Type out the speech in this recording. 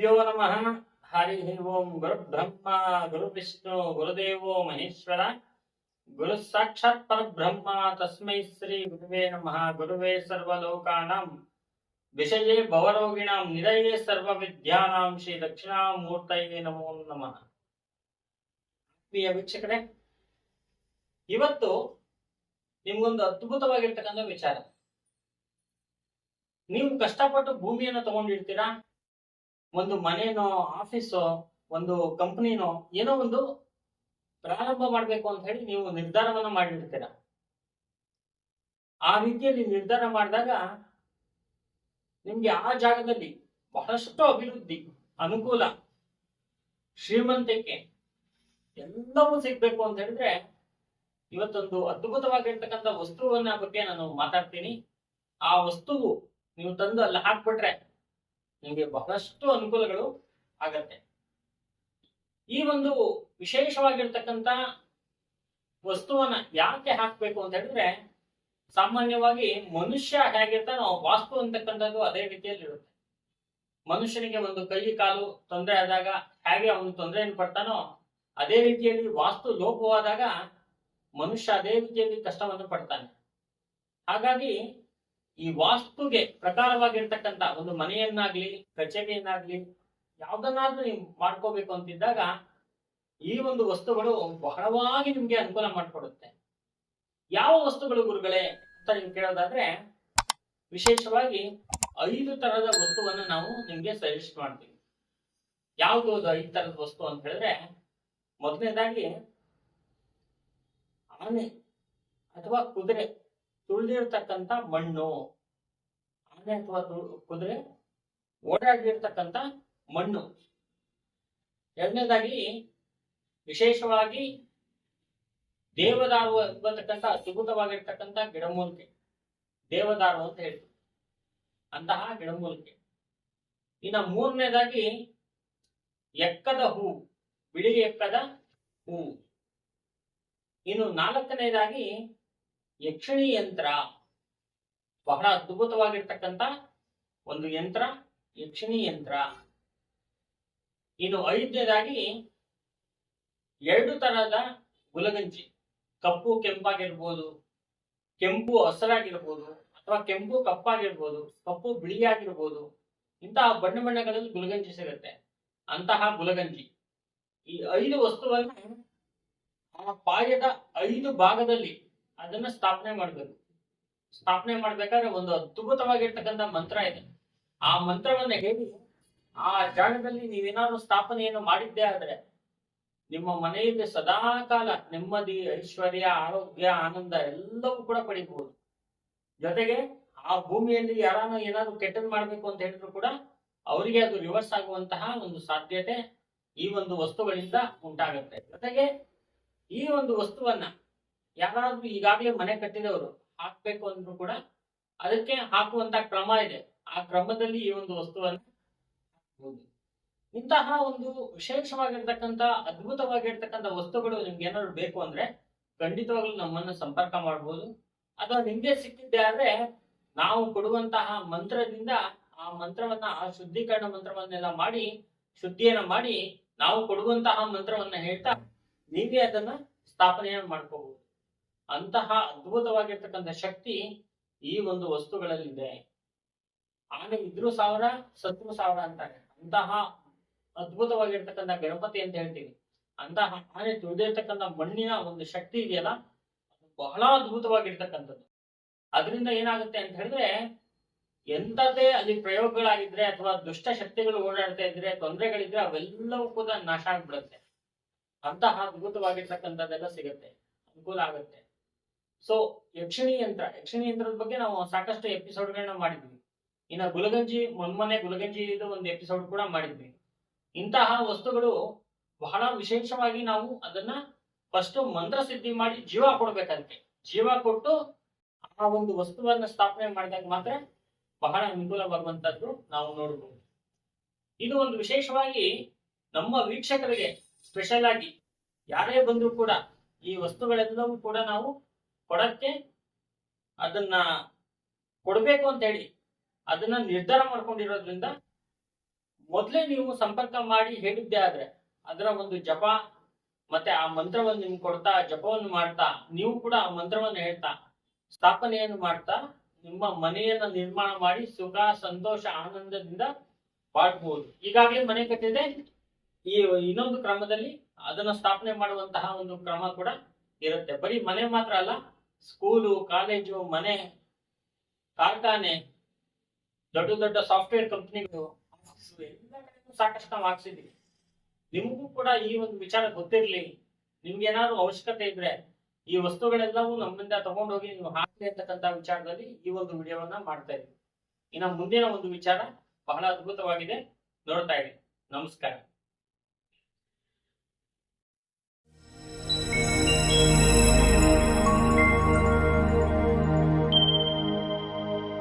ಗುರುಭ್ಯೋ ನಮಃ ಹರಿ ಓಂ ಗುರು ಬ್ರಹ್ಮ ಗುರು ವಿಷ್ಣು ಗುರುದೇವೋ ಮಹೇಶ್ವರ ಗುರು ಸಾಕ್ಷಾತ್ ಪರಬ್ರಹ್ಮ ತಸ್ಮೈ ಶ್ರೀ ಗುರುವೇ ನಮಃ ಗುರುವೇ ಸರ್ವಲೋಕಾಂ ವಿಷಯ ಭವರೋಗಿಣ ನಿರಯೇ ಸರ್ವ ವಿದ್ಯಾನಾಂ ಶ್ರೀ ದಕ್ಷಿಣಾಮೂರ್ತಯೇ ನಮೋ ನಮಃ ಪ್ರಿಯ ವೀಕ್ಷಕರೇ, ಇವತ್ತು ನಿಮ್ಗೊಂದು ಅದ್ಭುತವಾಗಿರ್ತಕ್ಕಂಥ ವಿಚಾರ. ನೀವು ಕಷ್ಟಪಟ್ಟು ಭೂಮಿಯನ್ನು ತಗೊಂಡಿರ್ತೀರಾ? ಒಂದು ಮನೇನೋ ಆಫೀಸೋ ಒಂದು ಕಂಪ್ನಿನೋ ಏನೋ ಒಂದು ಪ್ರಾರಂಭ ಮಾಡ್ಬೇಕು ಅಂತ ಹೇಳಿ ನೀವು ನಿರ್ಧಾರವನ್ನ ಮಾಡಿರ್ತೀರ. ಆ ರೀತಿಯಲ್ಲಿ ನಿರ್ಧಾರ ಮಾಡಿದಾಗ ನಿಮ್ಗೆ ಆ ಜಾಗದಲ್ಲಿ ಬಹಳಷ್ಟು ಅಭಿವೃದ್ಧಿ, ಅನುಕೂಲ ಶ್ರೀಮಂತಿಕೆ ಎಲ್ಲವೂ ಸಿಗ್ಬೇಕು ಅಂತ ಹೇಳಿದ್ರೆ ಇವತ್ತೊಂದು ಅದ್ಭುತವಾಗಿರ್ತಕ್ಕಂಥ ವಸ್ತುವನ್ನ ಬಗ್ಗೆ ನಾನು ಮಾತಾಡ್ತೀನಿ. ಆ ವಸ್ತುವು ನೀವು ತಂದು ಅಲ್ಲಿ ಹಾಕ್ಬಿಟ್ರೆ ನಿಮಗೆ ಬಹಳಷ್ಟು ಅನುಕೂಲಗಳು ಆಗತ್ತೆ. ಈ ಒಂದು ವಿಶೇಷವಾಗಿರ್ತಕ್ಕಂಥ ವಸ್ತುವನ್ನ ಯಾಕೆ ಹಾಕ್ಬೇಕು ಅಂತ ಹೇಳಿದ್ರೆ, ಸಾಮಾನ್ಯವಾಗಿ ಮನುಷ್ಯ ಹೇಗಿರ್ತಾನೋ ವಾಸ್ತು ಅಂತಕ್ಕಂಥದ್ದು ಅದೇ ರೀತಿಯಲ್ಲಿ ಇರುತ್ತೆ. ಮನುಷ್ಯನಿಗೆ ಒಂದು ಕೈ, ಕಾಲು ತೊಂದರೆ ಆದಾಗ ಹೇಗೆ ಅವನು ತೊಂದರೆಯನ್ನು ಪಡ್ತಾನೋ ಅದೇ ರೀತಿಯಲ್ಲಿ ವಾಸ್ತು ಲೋಪವಾದಾಗ ಮನುಷ್ಯ ಅದೇ ರೀತಿಯಲ್ಲಿ ಕಷ್ಟವನ್ನು ಪಡ್ತಾನೆ. ಹಾಗಾಗಿ ಈ ವಾಸ್ತುಗೆ ಪ್ರಕಾರವಾಗಿರ್ತಕ್ಕಂತ ಒಂದು ಮನೆಯನ್ನಾಗ್ಲಿ, ಕಚೇರಿಯನ್ನಾಗ್ಲಿ ಯಾವ್ದನ್ನಾದ್ರೂ ನೀವು ಮಾಡ್ಕೋಬೇಕು ಅಂತಿದ್ದಾಗ ಈ ಒಂದು ವಸ್ತುಗಳು ಬಹಳವಾಗಿ ನಿಮ್ಗೆ ಅನುಕೂಲ ಮಾಡಿಕೊಡುತ್ತೆ. ಯಾವ ವಸ್ತುಗಳು ಗುರುಗಳೇ ಅಂತ ನೀವು ಕೇಳೋದಾದ್ರೆ ವಿಶೇಷವಾಗಿ ಐದು ತರದ ವಸ್ತುವನ್ನ ನಾವು ನಿಮ್ಗೆ ಸಜೆಸ್ಟ್ ಮಾಡ್ತೀವಿ. ಯಾವ್ದು ಅದು ಐದು ತರದ ವಸ್ತು ಅಂತ ಹೇಳಿದ್ರೆ ಮೊದಲನೇದಾಗಿ ಆನೆ ಅಥವಾ ಕುದುರೆ, ತುಳಿದಿರ್ತಕ್ಕಂಥ ಮಣ್ಣು. ಆನೆ ಅಥವಾ ಕುದುರೆ ಓಡಾಡಿರ್ತಕ್ಕಂಥ ಮಣ್ಣು. ಎರಡನೇದಾಗಿ ವಿಶೇಷವಾಗಿ ದೇವದಾರು ಎಂಬತಕ್ಕಂಥ ಅದ್ಭುತವಾಗಿರ್ತಕ್ಕಂಥ ಗಿಡಮೂಲಿಕೆ. ದೇವದಾರು ಅಂತ ಹೇಳ್ತೀವಿ. ಅಂತಹ ಗಿಡಮೂಲಿಕೆ. ಇನ್ನ ಮೂರನೇದಾಗಿ ಎಕ್ಕದ ಹೂ, ಬಿಳಿ ಎಕ್ಕದ ಹೂ. ಇನ್ನು ನಾಲ್ಕನೇದಾಗಿ ಯಕ್ಷಿಣಿ ಯಂತ್ರ. ಬಹಳ ಅದ್ಭುತವಾಗಿರ್ತಕ್ಕಂಥ ಒಂದು ಯಂತ್ರ, ಯಕ್ಷಿಣಿ ಯಂತ್ರ. ಇದು ಐದನೇದಾಗಿ ಎರಡು ತರಹದ ಗುಲಗಂಜಿ. ಕಪ್ಪು ಕೆಂಪಾಗಿರ್ಬೋದು, ಕೆಂಪು ಹಸರಾಗಿರ್ಬೋದು ಅಥವಾ ಕೆಂಪು ಕಪ್ಪಾಗಿರ್ಬೋದು, ಕಪ್ಪು ಬಿಳಿಯಾಗಿರ್ಬೋದು, ಇಂತಹ ಬಣ್ಣ ಬಣ್ಣಗಳಲ್ಲಿ ಗುಲಗಂಜಿ ಸಿಗುತ್ತೆ. ಅಂತಹ ಗುಲಗಂಜಿ. ಈ ಐದು ವಸ್ತುವನ್ನು ಆ ಪಾಯದ ಐದು ಭಾಗದಲ್ಲಿ ಅದನ್ನ ಸ್ಥಾಪನೆ ಮಾಡ್ಬೇಕು. ಸ್ಥಾಪನೆ ಮಾಡ್ಬೇಕಾದ್ರೆ ಒಂದು ಅದ್ಭುತವಾಗಿರ್ತಕ್ಕಂಥ ಮಂತ್ರ ಇದೆ. ಆ ಮಂತ್ರವನ್ನ ಹೇಳಿ, ಆ ಜಾಗದಲ್ಲಿ ನೀವೇನಾದ್ರು ಸ್ಥಾಪನೆಯನ್ನು ಮಾಡಿದ್ದೇ ಆದ್ರೆ ನಿಮ್ಮ ಮನೆಯಲ್ಲಿ ಸದಾ ಕಾಲ ನೆಮ್ಮದಿ, ಐಶ್ವರ್ಯ, ಆರೋಗ್ಯ, ಆನಂದ ಎಲ್ಲವೂ ಕೂಡ ಪಡಿಬಹುದು. ಜೊತೆಗೆ ಆ ಭೂಮಿಯಲ್ಲಿ ಯಾರಾನ ಏನಾದ್ರು ಕೆಟ್ಟದ್ ಮಾಡ್ಬೇಕು ಅಂತ ಹೇಳಿದ್ರು ಕೂಡ ಅವರಿಗೆ ಅದು ರಿವರ್ಸ್ ಆಗುವಂತಹ ಒಂದು ಸಾಧ್ಯತೆ ಈ ಒಂದು ವಸ್ತುಗಳಿಂದ ಉಂಟಾಗುತ್ತೆ. ಜೊತೆಗೆ ಈ ಒಂದು ವಸ್ತುವನ್ನ ಯಾರಾದ್ರೂ ಈಗಾಗಲೇ ಮನೆ ಕಟ್ಟಿದವರು ಹಾಕ್ಬೇಕು ಅಂದ್ರೂ ಕೂಡ ಅದಕ್ಕೆ ಹಾಕುವಂತ ಕ್ರಮ ಇದೆ. ಆ ಕ್ರಮದಲ್ಲಿ ಈ ಒಂದು ವಸ್ತುವನ್ನು ಹಾಕಬಹುದು ಇಂತಹ ಒಂದು ವಿಶೇಷವಾಗಿರ್ತಕ್ಕಂಥ, ಅದ್ಭುತವಾಗಿರ್ತಕ್ಕಂಥ ವಸ್ತುಗಳು ನಿಮ್ಗೆ ಏನಾದ್ರು ಬೇಕು ಅಂದ್ರೆ ಖಂಡಿತವಾಗ್ಲೂ ನಮ್ಮನ್ನ ಸಂಪರ್ಕ ಮಾಡಬಹುದು ಅಥವಾ ನಿಮ್ಗೆ ಸಿಕ್ಕಿದ್ದೆ ಆದ್ರೆ ನಾವು ಕೊಡುವಂತಹ ಮಂತ್ರದಿಂದ ಆ ಮಂತ್ರವನ್ನ, ಆ ಶುದ್ಧೀಕರಣ ಮಂತ್ರವನ್ನೆಲ್ಲ ಮಾಡಿ, ಶುದ್ಧಿಯನ್ನ ಮಾಡಿ ನಾವು ಕೊಡುವಂತಹ ಮಂತ್ರವನ್ನ ಹೇಳ್ತಾ ನೀವೇ ಅದನ್ನ ಸ್ಥಾಪನೆಯನ್ನು ಮಾಡ್ಕೋಬಹುದು. ಅಂತಹ ಅದ್ಭುತವಾಗಿರ್ತಕ್ಕಂಥ ಶಕ್ತಿ ಈ ಒಂದು ವಸ್ತುಗಳಲ್ಲಿದೆ. ಆನೆ ಇದ್ರು ಸಾವಿರ, ಸತ್ರು ಸಾವಿರ ಅಂತಾರೆ. ಅಂತಹ ಅದ್ಭುತವಾಗಿರ್ತಕ್ಕಂಥ ಗಣಪತಿ ಅಂತ ಹೇಳ್ತೀವಿ. ಅಂತಹ ಆನೆ ತುಳಿದಿರ್ತಕ್ಕಂಥ ಮಣ್ಣಿನ ಒಂದು ಶಕ್ತಿ ಇದೆಯಲ್ಲ ಬಹಳ ಅದ್ಭುತವಾಗಿರ್ತಕ್ಕಂಥದ್ದು. ಅದರಿಂದ ಏನಾಗುತ್ತೆ ಅಂತ ಹೇಳಿದ್ರೆ ಎಂತದೇ ಅಲ್ಲಿ ಪ್ರಯೋಗಗಳಾಗಿದ್ರೆ ಅಥವಾ ದುಷ್ಟ ಶಕ್ತಿಗಳು ಓಡಾಡ್ತಾ ಇದ್ರೆ, ತೊಂದರೆಗಳಿದ್ರೆ ಅವೆಲ್ಲವೂ ಕೂಡ ನಾಶ ಆಗ್ಬಿಡುತ್ತೆ. ಅಂತಹ ಅದ್ಭುತವಾಗಿರ್ತಕ್ಕಂಥದ್ದೆಲ್ಲ ಸಿಗುತ್ತೆ. ಅನುಕೂಲ ಆಗುತ್ತೆ. ಸೊ ಯಕ್ಷಿಣಿ ಯಂತ್ರ, ಯಕ್ಷಿಣಿ ಯಂತ್ರದ ಬಗ್ಗೆ ನಾವು ಸಾಕಷ್ಟು ಎಪಿಸೋಡ್ಗಳನ್ನ ಮಾಡಿದ್ವಿ. ಇನ್ನ ಗುಲಗಂಜಿ, ಮೊನ್ಮೊನ್ನೆ ಗುಲಗಂಜಿ ಇದು ಒಂದು ಎಪಿಸೋಡ್ ಕೂಡ ಮಾಡಿದ್ವಿ. ಇಂತಹ ವಸ್ತುಗಳು ಬಹಳ ವಿಶೇಷವಾಗಿ ನಾವು ಅದನ್ನ ಫಸ್ಟ್ ಮಂತ್ರ ಸಿದ್ಧಿ ಮಾಡಿ ಜೀವ ಕೊಡ್ಬೇಕಂತೆ. ಜೀವ ಕೊಟ್ಟು ಆ ಒಂದು ವಸ್ತುವನ್ನ ಸ್ಥಾಪನೆ ಮಾಡಿದಾಗ ಮಾತ್ರ ಬಹಳ ಅನುಕೂಲವಾಗುವಂತದ್ದು ನಾವು ನೋಡಬಹುದು ಇದು ಒಂದು ವಿಶೇಷವಾಗಿ ನಮ್ಮ ವೀಕ್ಷಕರಿಗೆ ಸ್ಪೆಷಲ್ ಆಗಿ ಯಾರೇ ಬಂದ್ರು ಕೂಡ ಈ ವಸ್ತುಗಳೆಲ್ಲವೂ ಕೂಡ ನಾವು ಕೊಡಕ್ಕೆ ಅದನ್ನ ಕೊಡಬೇಕು ಅಂತ ಹೇಳಿ ಅದನ್ನ ನಿರ್ಧಾರ ಮಾಡ್ಕೊಂಡಿರೋದ್ರಿಂದ ಮೊದಲೇ ನೀವು ಸಂಪರ್ಕ ಮಾಡಿ ಹೇಳಿದ್ದೆ ಆದ್ರೆ ಅದರ ಒಂದು ಜಪ ಮತ್ತೆ ಆ ಮಂತ್ರವನ್ನು ನಿಮ್ಗೆ ಕೊಡ್ತಾ, ಜಪವನ್ನು ಮಾಡ್ತಾ, ನೀವು ಕೂಡ ಆ ಮಂತ್ರವನ್ನು ಹೇಳ್ತಾ, ಸ್ಥಾಪನೆಯನ್ನು ಮಾಡ್ತಾ ನಿಮ್ಮ ಮನೆಯನ್ನ ನಿರ್ಮಾಣ ಮಾಡಿ ಸುಖ, ಸಂತೋಷ, ಆನಂದದಿಂದ ಬಾಳ್ಬಹುದು ಈಗಾಗಲೇ ಮನೆ ಕಟ್ಟಿದೆ. ಈ ಇನ್ನೊಂದು ಕ್ರಮದಲ್ಲಿ ಅದನ್ನ ಸ್ಥಾಪನೆ ಮಾಡುವಂತಹ ಒಂದು ಕ್ರಮ ಕೂಡ ಇರುತ್ತೆ. ಬರೀ ಮನೆ ಮಾತ್ರ ಅಲ್ಲ ಸ್ಕೂಲು, ಕಾಲೇಜು, ಮನೆ, ಕಾರ್ಖಾನೆ, ದೊಡ್ಡ ದೊಡ್ಡ ಸಾಫ್ಟ್ವೇರ್ ಕಂಪ್ನಿಗಳು ಎಲ್ಲ ಕಡೆಗೂ ಸಾಕಷ್ಟು ನಾವು ಹಾಕ್ಸಿದೀವಿ. ನಿಮಗೂ ಕೂಡ ಈ ಒಂದು ವಿಚಾರ ಗೊತ್ತಿರ್ಲಿ. ನಿಮ್ಗೆ ಏನಾದ್ರು ಅವಶ್ಯಕತೆ ಇದ್ರೆ ಈ ವಸ್ತುಗಳೆಲ್ಲವೂ ನಮ್ಮಿಂದ ತಗೊಂಡೋಗಿ ನೀವು ಹಾಕಿ ಅಂತಕ್ಕಂತ ವಿಚಾರದಲ್ಲಿ ಈ ಒಂದು ವಿಡಿಯೋವನ್ನ ಮಾಡ್ತಾ ಇದ್ದೀವಿ. ಇನ್ನು ಮುಂದಿನ ಒಂದು ವಿಚಾರ ಬಹಳ ಅದ್ಭುತವಾಗಿದೆ. ನೋಡ್ತಾ ಇರಿ. ನಮಸ್ಕಾರ.